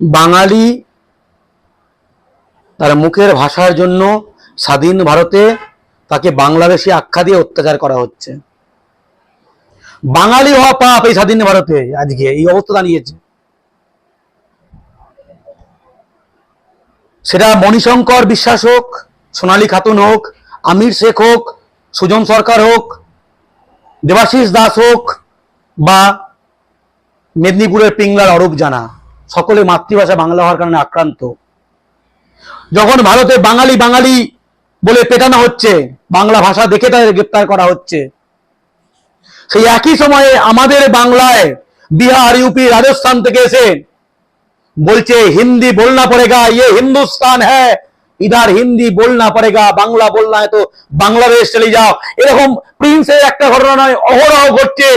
বাঙালি তার মুখের ভাষার জন্য স্বাধীন ভারতে তাকে বাংলাদেশি আখ্যা দিয়ে অত্যাচার করা হচ্ছে। বাঙালি হওয়া পাপ এই স্বাধীন ভারতে আজকে, এই অবস্থা দাঁড়িয়েছে। সেটা মণিশঙ্কর বিশ্বাস হোক, সোনালী খাতুন হোক, আমির শেখ হোক, সুজন সরকার হোক, দেবাশিস দাস হোক বা মেদিনীপুরের পিংলার অরূপ জানা। সকলে মাতৃভাষা বাংলা হওয়ার কারণে আক্রান্ত। যখন ভারতে বাঙালি বাঙালি বলে পেটানো হচ্ছে, বাংলা ভাষা দেখে তাদের গ্রেপ্তার করা হচ্ছে, সেই একই সময়ে আমাদের বাংলায় বিহার, ইউপি, রাজস্থান থেকে এসে বলছে, হিন্দি বলনা পড়েগা ইয়ে হিন্দুস্তান হ্যাঁ ইধার হিন্দি বলনা পড়েগা, বাংলা বলনা তো বাংলাদেশ চলে যাও। এরকম প্রিন্সের একটা ঘটনা নয়, অহরহ ঘটছে।